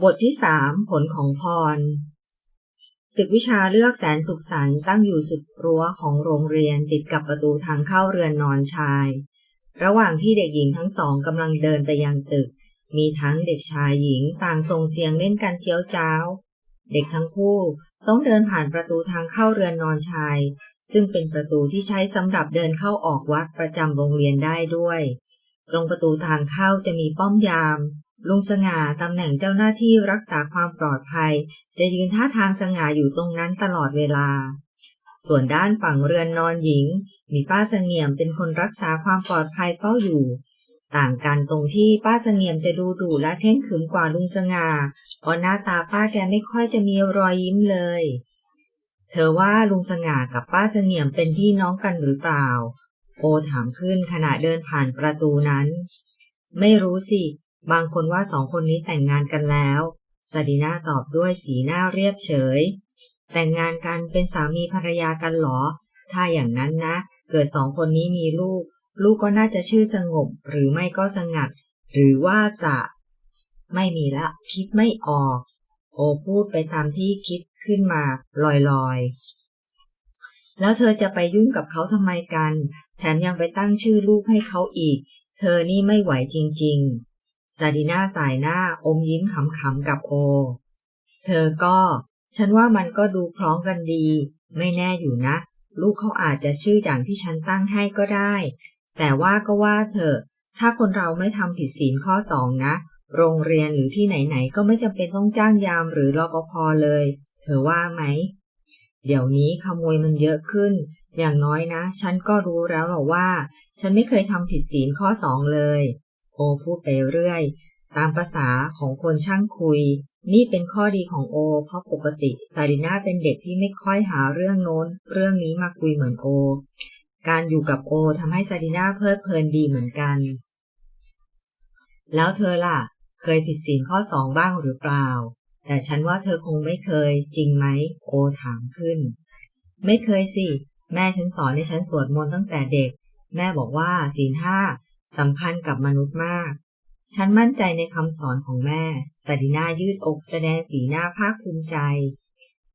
บทที่สามผลของพร ตึกวิชาเลือกแสนสุขสันต์ตั้งอยู่สุดรั้วของโรงเรียนติดกับประตูทางเข้าเรือนนอนชาย ระหว่างที่เด็กหญิงทั้งสองกำลังเดินไปยังตึก มีทั้งเด็กชายหญิงต่างส่งเสียงเล่นกันเจียวจ้าว เด็กทั้งคู่ต้องเดินผ่านประตูทางเข้าเรือนนอนชาย ซึ่งเป็นประตูที่ใช้สำหรับเดินเข้าออกวัดประจำโรงเรียนได้ด้วย ตรงประตูทางเข้าจะมีป้อมยาม ลุงสง่าตำแหน่งเจ้าหน้าที่รักษาความปลอดภัย จะยืนท่าทางสง่าอยู่ตรงนั้นตลอดเวลา ส่วนด้านฝั่งเรือนนอนหญิง มีป้าเสงี่ยมเป็นคนรักษาความปลอดภัยเฝ้าอยู่ ต่างกันตรงที่ป้าเสงี่ยมจะดูดุและเข่งขรึมกว่าลุงสง่าเพราะหน้าตาป้าแกไม่ค่อยจะมีรอยยิ้มเลย เธอว่าลุงสง่ากับป้าเสงี่ยมเป็นพี่น้องกันหรือเปล่า โอถามขึ้นขณะเดินผ่านประตูนั้น ไม่รู้สิ บางคนว่าสองคนนี้แต่งงานกันแล้วซาดินาตอบด้วยสีหน้าเรียบเฉย แต่งงานกันเป็นสามีภรรยากันหรอ ถ้าอย่างนั้นนะ เกิดสองคนนี้มีลูก ลูกก็น่าจะชื่อสงบ หรือไม่ก็สงัด หรือว่าสะ ไม่มีละ คิดไม่ออก โอพูดไปตามที่คิดขึ้นมาลอยๆ แล้วเธอจะไปยุ่งกับเขาทำไมกัน แถมยังไปตั้งชื่อลูกให้เขาอีก เธอนี่ไม่ไหวจริง ๆ ซาดิน่าสายหน้าอมยิ้มขำๆกับโอ เธอก็ ฉันว่ามันก็ดูคล้องกันดี ไม่แน่อยู่นะ ลูกเขาอาจจะชื่ออย่างที่ฉันตั้งให้ก็ได้ แต่ว่าก็ว่าเถอะ ถ้าคนเราไม่ทำผิดศีลข้อสองนะ โรงเรียนหรือที่ไหนๆ ก็ไม่จำเป็นต้องจ้างยามหรือรอปภเลย เธอว่าไหม เดี๋ยวนี้ขโมยมันเยอะขึ้น อย่างน้อยนะ ฉันก็รู้แล้วหรอว่า ฉันไม่เคยทำผิดศีลข้อสองเลย โอพูดไปเรื่อย ตามภาษาของคนช่างคุย นี่เป็นข้อดีของโอ เพราะปกติซาริน่าเป็นเด็กที่ไม่ค่อยหาเรื่องโน้น เรื่องนี้มาคุยเหมือนโอ การอยู่กับโอทำให้ซาริน่าเพลิดเพลินดีเหมือนกัน แล้วเธอล่ะ เคยผิดศีลข้อสองบ้างหรือเปล่า แต่ฉันว่าเธอคงไม่เคย จริงไหม โอถามขึ้น ไม่เคยสิ แม่ฉันสอนให้ฉันสวดมนต์ตั้งแต่เด็ก แม่บอกว่าศีลห้า สำคัญกับมนุษย์มาก ฉันมั่นใจในคำสอนของแม่สดินายืดอกแสดงสีหน้าภาคภูมิใจ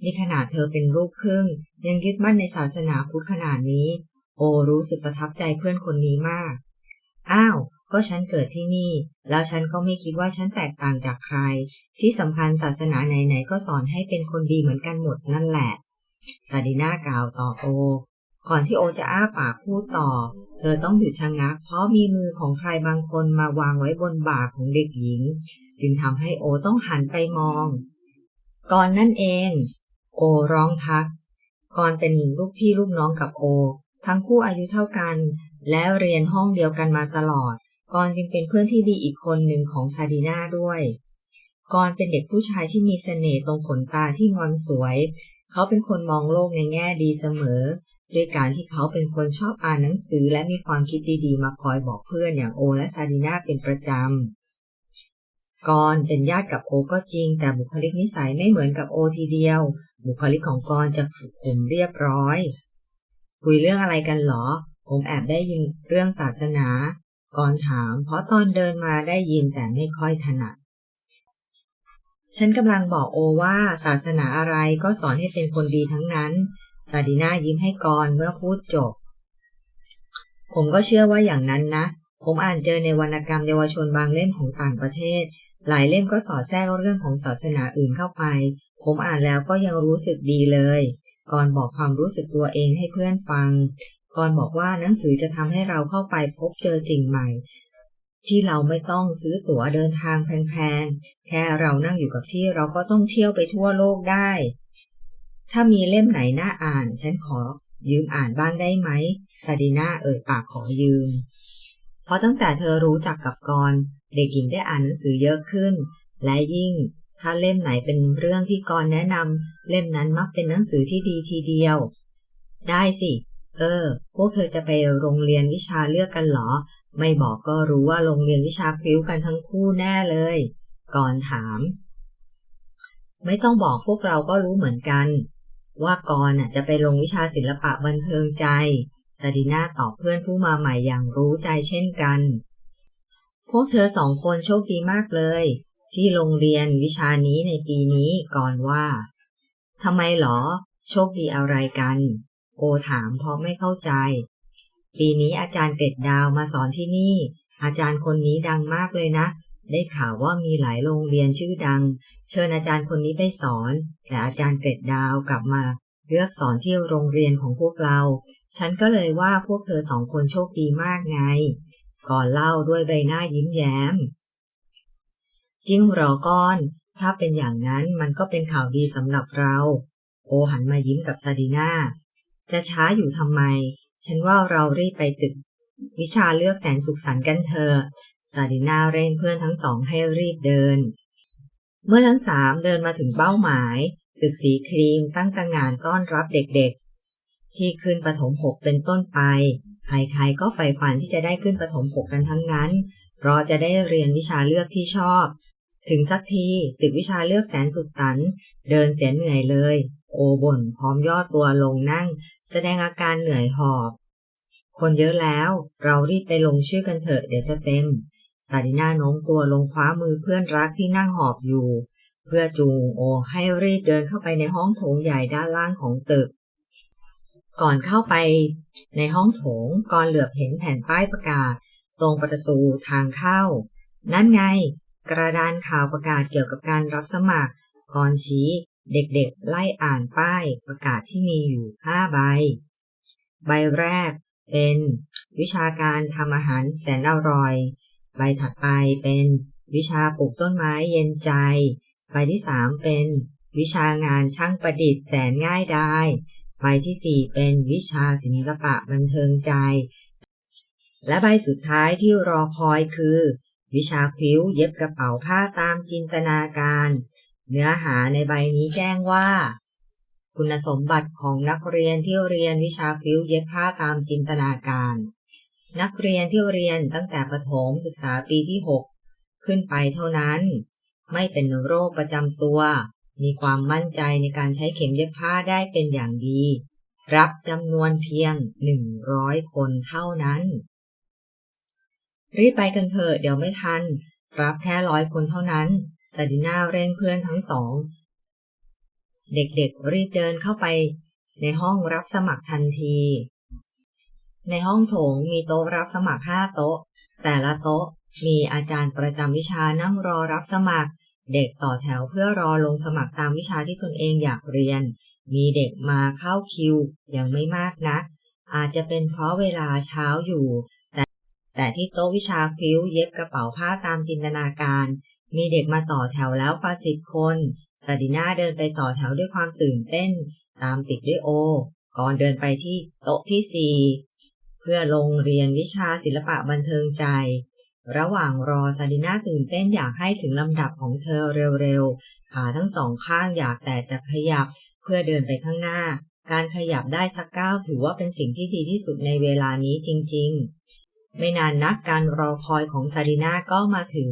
ในขนาดเธอเป็นลูกครึ่ง ยังยึดมั่นในศาสนาพุทธขนาดนี้ โอรู้สึกประทับใจเพื่อนคนนี้มาก อ้าวก็ฉันเกิดที่นี่ แล้วฉันก็ไม่คิดว่าฉันแตกต่างจากใคร ที่สำคัญศาสนาไหนๆก็สอนให้เป็นคนดีเหมือนกันหมดนั่นแหละซาดิน่ากล่าวต่อโอ ก่อนที่โอจะอ้าปากพูดต่อ เธอต้องหยุดชะงงัก เพราะมีมือของใครบางคนมาวางไว้บนบ่าของเด็กหญิง จึงทำให้โอต้องหันไปมอง ก่อนนั่นเอง โอร้องทัก ก่อนเป็นลูกพี่ลูกน้องกับโอ ทั้งคู่อายุเท่ากัน และเรียนห้องเดียวกันมาตลอด ก่อนจึงเป็นเพื่อนที่ดีอีกคนหนึ่งของซาดีนาด้วยก่อนเป็นเด็กผู้ชายที่มีเสน่ห์ตรงขนตาที่งอนสวย เขาเป็นคนมองโลกในแง่ดีเสมอ ด้วยการที่เขาเป็นคนชอบอ่านหนังสือและมีความคิดดีๆ มาคอยบอกเพื่อนอย่างโอและซาดีนาเป็นประจำกอนเป็นญาติกับโอก็จริง แต่บุคลิกนิสัยไม่เหมือนกับโอทีเดียว บุคลิกของกอนจะสุขุมเรียบร้อย คุยเรื่องอะไรกันหรอ ผมแอบได้ยินเรื่องศาสนากอนถาม เพราะตอนเดินมาได้ยินแต่ไม่ค่อยถนัดฉันกำลังบอกโอว่าศาสนาอะไรก็สอนให้เป็นคนดีทั้งนั้น ซาดิน่ายิ้มให้กอนเมื่อพูดจบ ผมก็เชื่อว่าอย่างนั้นนะ ผมอ่านเจอในวรรณกรรมเยาวชนบางเล่มของต่างประเทศ หลายเล่มก็สอดแทรกเรื่องของศาสนาอื่นเข้าไป ผมอ่านแล้วก็ยังรู้สึกดีเลยกอนบอกความรู้สึกตัวเองให้เพื่อนฟังกอนบอกว่าหนังสือจะทำให้เราเข้าไปพบเจอสิ่งใหม่ ที่เราไม่ต้องซื้อตั๋วเดินทางแพงๆ แค่เรานั่งอยู่กับที่เราก็ต้องเที่ยวไปทั่วโลกได้ ถ้ามีเล่มไหนน่าอ่าน ฉันขอยืมอ่านบ้างได้ไหมซาดิน่าเอ่ยปากขอยืม เพราะตั้งแต่เธอรู้จักกับกรเด็กหญิงได้อ่านหนังสือเยอะขึ้น และยิ่งถ้าเล่มไหนเป็นเรื่องที่กรแนะนำเล่มนั้นมักเป็นหนังสือที่ดีทีเดียว ได้สิ เออ พวกเธอจะไปโรงเรียนวิชาเลือกกันเหรอ ไม่บอกก็รู้ว่าโรงเรียนวิชาพิ้วกันทั้งคู่แน่เลย ก่อนถาม ไม่ต้องบอกพวกเราก็รู้เหมือนกัน ว่ากรน่ะจะไปลงวิชาศิลปะบันเทิงใจซาดิน่าตอบเพื่อนผู้มาใหม่อย่างรู้ใจเช่นกัน พวกเธอสองคนโชคดีมากเลย ที่โรงเรียนวิชานี้ในปีนี้ก่อนว่าทำไมหรอ โชคดีอะไรกัน โอถามเพราะไม่เข้าใจ ปีนี้อาจารย์เกรดดาวมาสอนที่นี่ อาจารย์คนนี้ดังมากเลยนะ ได้ข่าวว่ามีหลายโรงเรียนชื่อดัง เชิญอาจารย์คนนี้ไปสอน แต่อาจารย์เกรดดาวกลับมาเลือกสอนที่โรงเรียนของพวกเรา ฉันก็เลยว่าพวกเธอสองคนโชคดีมากไง ก่อนเล่าด้วยใบหน้ายิ้มแย้ม จริงหรอก้อน ถ้าเป็นอย่างนั้นมันก็เป็นข่าวดีสำหรับเรา โอหันมายิ้มกับซาดีนาจะช้าอยู่ทำไม ฉันว่าเรารีบไปตึก วิชาเลือกแสนสุขสันต์กันเถอะ ซาดีนาเร่งเพื่อนทั้งสองให้รีบเดิน เมื่อทั้งสามเดินมาถึงเป้าหมาย ตึกสีครีมตั้งตางานต้อนรับเด็กๆ ที่ขึ้นประถมหกเป็นต้นไป ใครๆก็ใฝ่ฝันที่จะได้ขึ้นประถมหกกันทั้งนั้น เพราะจะได้เรียนวิชาเลือกที่ชอบ ถึงสักทีตึกวิชาเลือกแสนสุขสันต์เดินเสียเหนื่อยเลย โอบ่นพร้อมย่อตัวลงนั่ง แสดงอาการเหนื่อยหอบ คนเยอะแล้วเรารีบไปลงชื่อกันเถอะเดี๋ยวจะเต็ม ซาดิน่าโน้มตัวลงคว้ามือเพื่อนรักที่นั่งหอบอยู่ เพื่อจูงโอให้รีบเดินเข้าไปในห้องโถงใหญ่ด้านล่างของตึก ก่อนเข้าไปในห้องโถงก่อนเหลือบเห็นแผ่นป้ายประกาศ ตรงประตูทางเข้า นั่นไง กระดานข่าวประกาศเกี่ยวกับการรับสมัครก่อนชี้เด็กๆ ไล่อ่านป้ายประกาศที่มีอยู่ห้าใบ ใบแรกเป็นวิชาการทำอาหารแสนอร่อย ใบถัดไปเป็นวิชาปลูกต้นไม้เย็นใจ ใบที่สามเป็นวิชางานช่างประดิษฐ์แสนง่ายดายใบที่สี่เป็นวิชาศิลปะบันเทิงใจ และใบสุดท้ายที่รอคอยคือ วิชาคิ้วเย็บกระเป๋าผ้าตามจินตนาการ เนื้อหาในใบนี้แจ้งว่า คุณสมบัติของนักเรียนที่เรียนวิชาคิ้วเย็บผ้าตามจินตนาการ นักเรียนที่เรียนตั้งแต่ประถมศึกษาปีที่ 6 ขึ้นไปเท่านั้น ไม่เป็นโรคประจำตัว มีความมั่นใจในการใช้เข็มเย็บผ้าได้เป็นอย่างดี รับจำนวนเพียง 100 คนเท่านั้น รีบไปกันเถอะเดี๋ยวไม่ทัน รับแค่ร้อยคนเท่านั้นซาดิน่าเร่งเพื่อนทั้งสอง เด็กๆรีบเดินเข้าไปในห้องรับสมัครทันที ในห้องโถงมีโต๊ะรับสมัครห้าโต๊ะ แต่ละโต๊ะมีอาจารย์ประจำวิชานั่งรอรับสมัคร เด็กต่อแถวเพื่อรอลงสมัครตามวิชาที่ตนเองอยากเรียน มีเด็กมาเข้าคิวยังไม่มากนะัก อาจจะเป็นเพราะเวลาเช้าอยู่ แต่แต่ที่โต๊ะวิชาคิ้วเย็บกระเป๋าผ้าตามจินตนาการ มีเด็กมาต่อแถวแล้วกว่าสิบคนซาดิน่าเดินไปต่อแถวด้วยความตื่นเต้น ตามติดด้วยโอ ก่อนเดินไปที่โต๊ะที่สี่ เพื่อลงเรียนวิชาศิลปะบันเทิงใจ ระหว่างรอซาดิน่าตื่นเต้นอยากให้ถึงลำดับของเธอเร็วๆ ขาทั้งสองข้างอยากแต่จะขยับเพื่อเดินไปข้างหน้า การขยับได้สักก้าวถือว่าเป็นสิ่งที่ดีที่สุดในเวลานี้จริงๆ ไม่นานนักการรอคอยของซาดิน่าก็มาถึง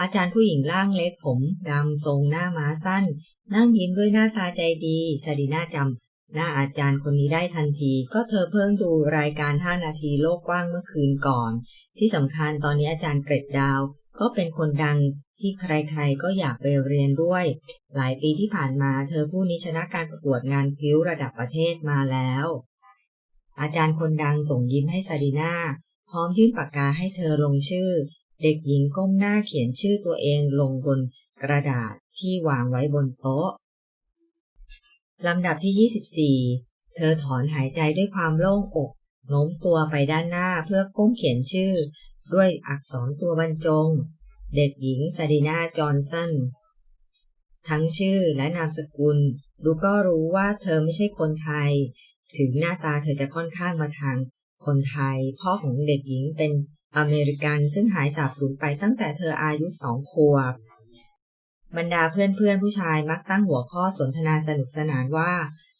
อาจารย์ผู้หญิงร่างเล็กผมดำทรงหน้าม้าสั้น นั่งยิ้มด้วยหน้าตาใจดีซาดิน่าจำ หน้าอาจารย์คนนี้ได้ทันที ก็เธอเพิ่งดูรายการ 5 นาทีโลกกว้างเมื่อคืนก่อน ที่สำคัญตอนนี้อาจารย์เกร็ดดาว ก็เป็นคนดังที่ใครๆก็อยากไปเรียนด้วย หลายปีที่ผ่านมาเธอผู้นี้ชนะการประกวดงานพิ้วระดับประเทศมาแล้ว อาจารย์คนดังส่งยิ้มให้ซาดิน่าพร้อมยื่นปากกาให้เธอลงชื่อ เด็กหญิงก้มหน้าเขียนชื่อตัวเองลงบนกระดาษที่วางไว้บนโต๊ะ ลำดับที่ 24 เธอถอนหายใจด้วยความโล่งอกโน้มตัวไปด้านหน้าเพื่อก้มเขียนชื่อ ด้วยอักษรตัวบรรจง เด็กหญิงซาดินาจอห์นสันทั้งชื่อและนามสกุล ดูก็รู้ว่าเธอไม่ใช่คนไทย ถึงหน้าตาเธอจะค่อนข้างมาทางคนไทย พ่อของเด็กหญิงเป็นอเมริกันซึ่งหายสาบสูญไปตั้งแต่เธออายุสองขวบ บรรดาเพื่อนๆผู้ชายมักตั้งหัวข้อสนทนาสนุกสนานว่า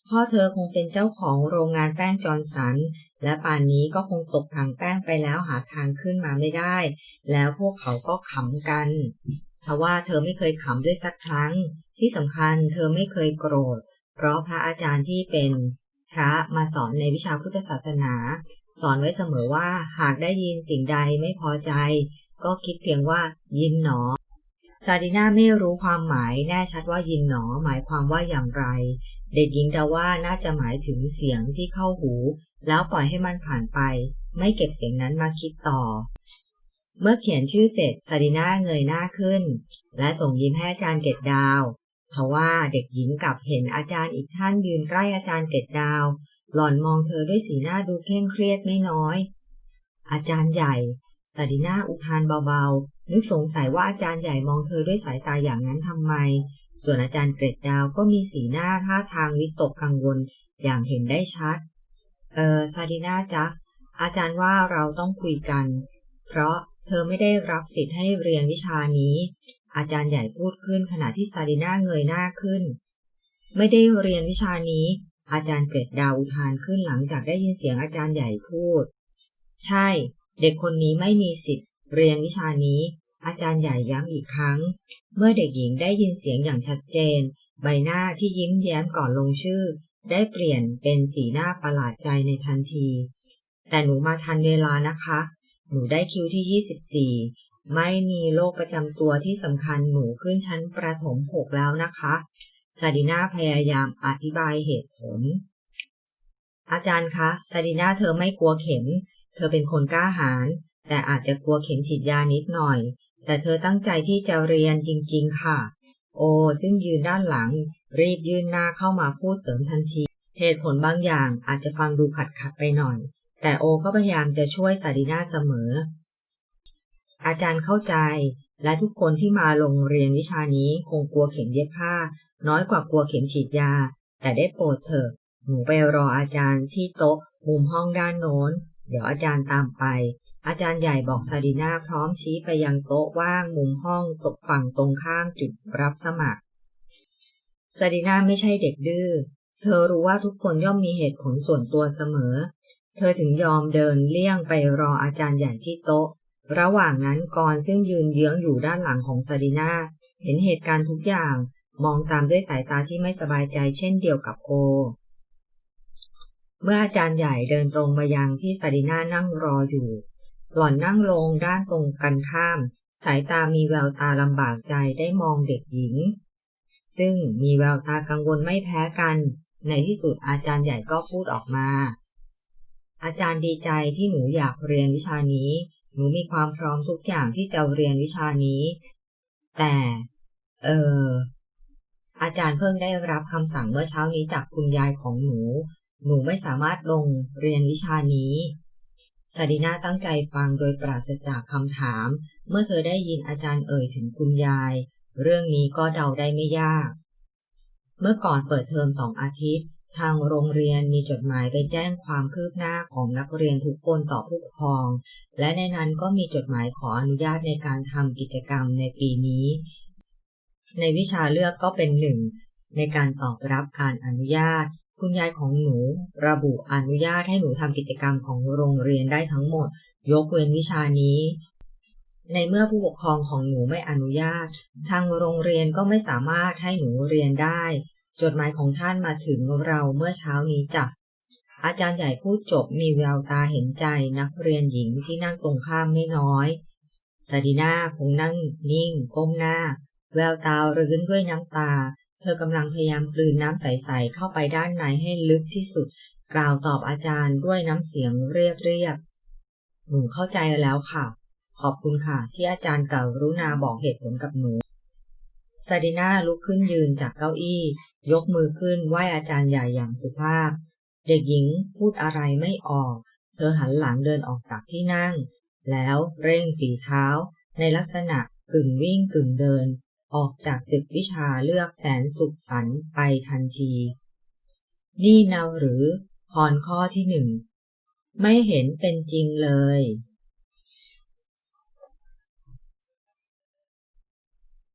พ่อเธอคงเป็นเจ้าของโรงงานแป้งจอร์นสัน และป่านนี้ก็คงตกถังแป้งไปแล้วหาทางขึ้นมาไม่ได้ แล้วพวกเขาก็ขำกันทว่าเธอไม่เคยขำด้วยสักครั้ง ที่สำคัญเธอไม่เคยโกรธ เพราะพระอาจารย์ที่เป็นพระมาสอนในวิชาพุทธศาสนา สอนไว้เสมอว่าหากได้ยินสิ่งใดไม่พอใจ ก็คิดเพียงว่ายินหนอ ซาดิน่าไม่รู้ความหมายแน่ชัดว่ายินหนอหมายความว่าอย่างไร เด็กหญิงดาว่าน่าจะหมายถึงเสียงที่เข้าหู แล้วปล่อยให้มันผ่านไป ไม่เก็บเสียงนั้นมาคิดต่อ เมื่อเขียนชื่อเสร็จซาดิน่าเงยหน้าขึ้น และส่งยิ้มให้อาจารย์เกตดาวทว่าเด็กหญิงกลับเห็นอาจารย์อีกท่านยืนใกล้อาจารย์เกตดาว หล่อนมองเธอด้วยสีหน้าดูเคร่งเครียดไม่น้อย อาจารย์ใหญ่ ซาดิน่าอุทานเบาๆ นึกสงสัยว่าอาจารย์ใหญ่มองเธอด้วยสายตาอย่างนั้นทำไม ส่วนอาจารย์เกรดดาวก็มีสีหน้าท่าทางวิตกกังวลอย่างเห็นได้ชัด เออซาดิน่าจ๊ะ อาจารย์ว่าเราต้องคุยกัน เพราะเธอไม่ได้รับสิทธิ์ให้เรียนวิชานี้ อาจารย์ใหญ่พูดขึ้นขณะที่ซาดิน่าเงยหน้าขึ้น ไม่ได้เรียนวิชานี้ อาจารย์เกรดดาวอุทานขึ้นหลังจากได้ยินเสียงอาจารย์ใหญ่พูด ใช่ เด็กคนนี้ไม่มีสิทธิ์ เรียนวิชานี้ อาจารย์ใหญ่ย้ำอีกครั้ง เมื่อเด็กหญิงได้ยินเสียงอย่างชัดเจน ใบหน้าที่ยิ้มแย้มก่อนลงชื่อ ได้เปลี่ยนเป็นสีหน้าประหลาดใจในทันที แต่หนูมาทันเวลานะคะ หนูได้คิวที่ 24 ไม่มีโรคประจำตัวที่สำคัญหนูขึ้นชั้นประถม6แล้วนะคะซาดิน่าพยายามอธิบายเหตุผล อาจารย์คะซาดิน่าเธอไม่กลัวเข็ม เธอเป็นคนกล้าหาญแต่อาจจะกลัวเข็มฉีดยานิดหน่อย แต่เธอตั้งใจที่จะเรียนจริง ๆ ค่ะ โอ ซึ่งยืนด้านหลัง รีบยื่นหน้าเข้ามาพูดเสริมทันที เหตุผลบางอย่างอาจจะฟังดูขัดขัดไปหน่อย แต่โอก็พยายามจะช่วยซาดิน่าเสมอ อาจารย์เข้าใจ และทุกคนที่มาลงเรียนวิชานี้คงกลัวเข็มเย็บผ้า น้อยกว่ากลัวเข็มฉีดยา แต่ได้โปรดเถอะหนูไปรออาจารย์ที่โต๊ะมุมห้องด้านโน้น เดี๋ยวอาจารย์ตามไป อาจารย์ใหญ่บอกซาดิน่าพร้อมชี้ไปยังโต๊ะว่างมุมห้องตกฝั่งตรงข้ามจุดรับสมัครซาดิน่าไม่ใช่เด็กดื้อ เธอรู้ว่าทุกคนย่อมมีเหตุผลส่วนตัวเสมอ เธอถึงยอมเดินเลี่ยงไปรออาจารย์ใหญ่ที่โต๊ะ ระหว่างนั้นกรซึ่งยืนเยื้องอยู่ด้านหลังของซาดิน่าเห็นเหตุการณ์ทุกอย่าง มองตามด้วยสายตาที่ไม่สบายใจเช่นเดียวกับโอ เมื่ออาจารย์ใหญ่เดินตรงมายังที่ซาดิน่านั่งรออยู่ หล่อนนั่งลงด้านตรงกันข้าม สายตามีแววตาลำบากใจได้มองเด็กหญิง ซึ่งมีแววตากังวลไม่แพ้กัน ในที่สุดอาจารย์ใหญ่ก็พูดออกมา อาจารย์ดีใจที่หนูอยากเรียนวิชานี้ หนูมีความพร้อมทุกอย่างที่จะเรียนวิชานี้ แต่ เอออาจารย์เพิ่งได้รับคำสั่งเมื่อเช้านี้จากคุณยายของหนู หนูไม่สามารถลงเรียนวิชานี้ซาดิน่าตั้งใจฟังโดยปราศจากคำถาม เมื่อเธอได้ยินอาจารย์เอ่ยถึงคุณยาย เรื่องนี้ก็เดาได้ไม่ยาก เมื่อก่อนเปิดเทอมสองอาทิตย์ ทางโรงเรียนมีจดหมายไปแจ้งความคืบหน้าของนักเรียนทุกคนต่อผู้ปกครอง และในนั้นก็มีจดหมายขออนุญาตในการทำกิจกรรมในปีนี้ ในวิชาเลือกก็เป็นหนึ่งในการตอบรับการอนุญาต คุณยายของหนูระบุอนุญาตให้หนูทำกิจกรรมของโรงเรียนได้ทั้งหมด ยกเว้นวิชานี้ ในเมื่อผู้ปกครองของหนูไม่อนุญาต ทางโรงเรียนก็ไม่สามารถให้หนูเรียนได้ จดหมายของท่านมาถึงเราเมื่อเช้านี้จ้ะอาจารย์ใหญ่พูดจบมีแววตาเห็นใจนักเรียนหญิงที่นั่งตรงข้ามไม่น้อยซาดิน่าคงนั่งนิ่งก้มหน้า แววตารื้นด้วยน้ำตา เธอกำลังพยายามกลืนน้ำใสๆเข้าไปด้านในให้ลึกที่สุด กล่าวตอบอาจารย์ด้วยน้ำเสียงเรียบเรียบๆหนูเข้าใจแล้วค่ะ ขอบคุณค่ะ ที่อาจารย์กรุณาบอกเหตุผลกับหนูซาดิน่าลุกขึ้นยืนจากเก้าอี้ ยกมือขึ้นไหว้อาจารย์ใหญ่อย่างสุภาพ เด็กหญิงพูดอะไรไม่ออก เธอหันหลังเดินออกจากที่นั่ง แล้วเร่งฝีเท้า ในลักษณะกึ่งวิ่งกึ่งเดิน ออกจากตึกวิชาเลือกแสนสุขสันไปทันที นี่นาหรือพรข้อที่หนึ่ง ไม่เห็นเป็นจริงเลย